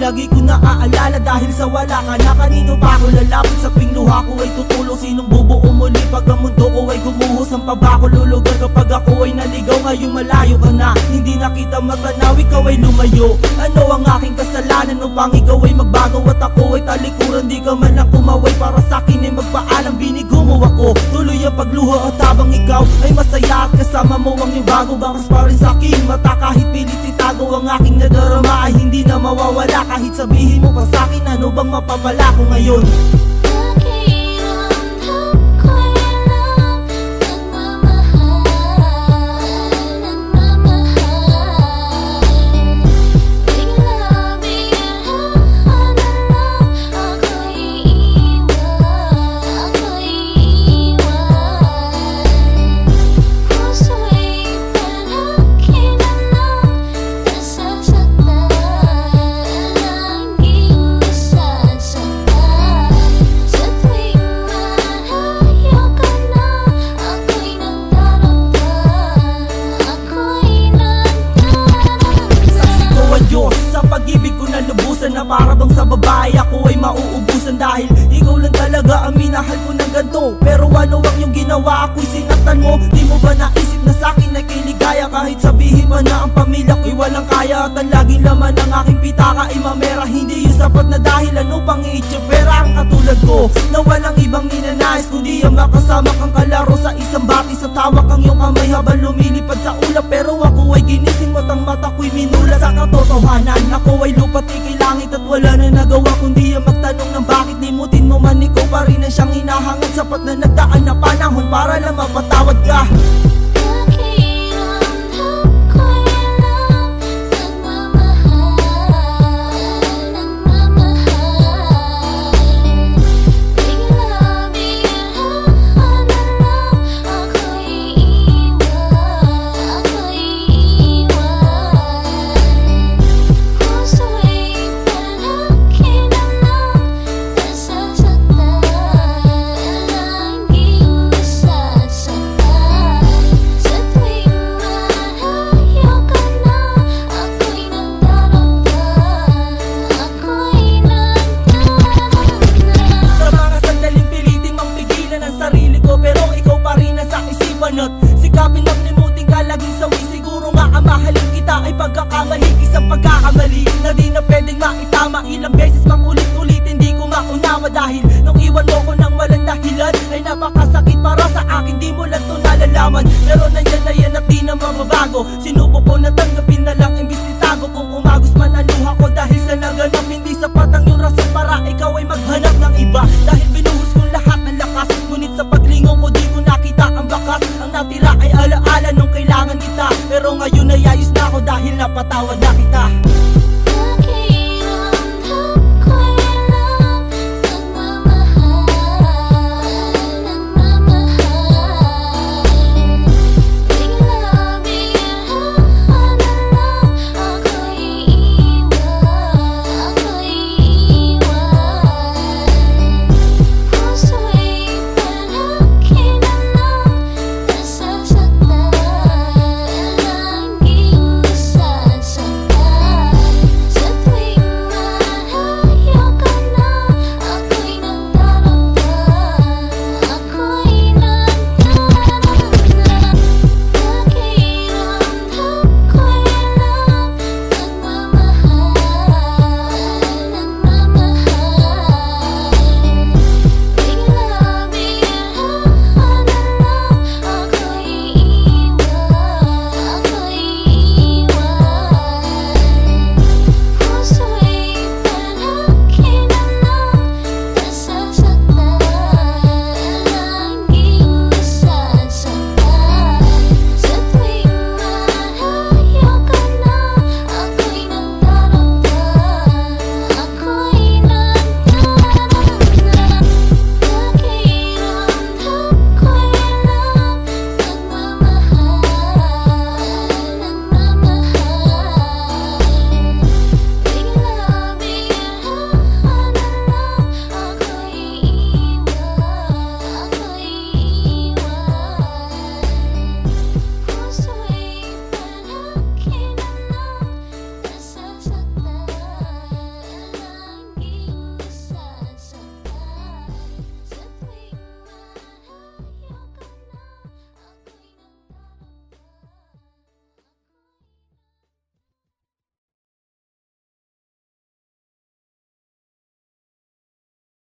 lagi ko naaalala Dahil sa wala ka na kanino pa ako lalapit Sa tuwing luha ko ay tutulong Sinong bubuo muli pag ang mundo ko ay gumuhos? Ang pa ba ako lulugar kapag ako ay naligaw. Ngayong malayo ka na Hindi na kita matanaw, ikaw ay lumayo. Ano ang aking kasalanan upang ikaw ay magbago At ako ay talikuran, di ka man lang kumaway. Para sa akin ay magpaalam, binigo mo ako Pagluho at habang ikaw ay masaya kasama mo ang iyong bago Bakas pa rin sa aking mata Kahit pilit itago ang aking nadarama Ay hindi na mawawala. Kahit sabihin mo pa sa akin Ano bang mapapala ko ngayon minahal ko ng ganito Pero ano ang yung ginawa? Ako'y sinaktan mo. Di mo ba naisip na sa'kin ay kiligaya Kahit sabihin mo na ang pamilya ko'y walang kaya At ang laging laman ng aking pitaka ay mamera. Hindi yung sapat na dahil ano pang iitsipera ang katulad ko. Na walang ibang ninanais Kundi ang makasama kang kalaro. Sa isang bati Sa tawak ang iyong kamay habang lumilipad sa ulap Pero ako ay ginising at ang mata ko'y minula. Sa katotohanan ako ay lupat ikay langit At wala na nagawa kundi ang magtanong Ilang beses mang ulit-ulit hindi ko maunawa Dahil nung iwan mo ko ng walang dahilan Ay napakasakit para sa akin di mo lang to nalalaman. Pero nandyan na yan at di na mababago Sinubok ko na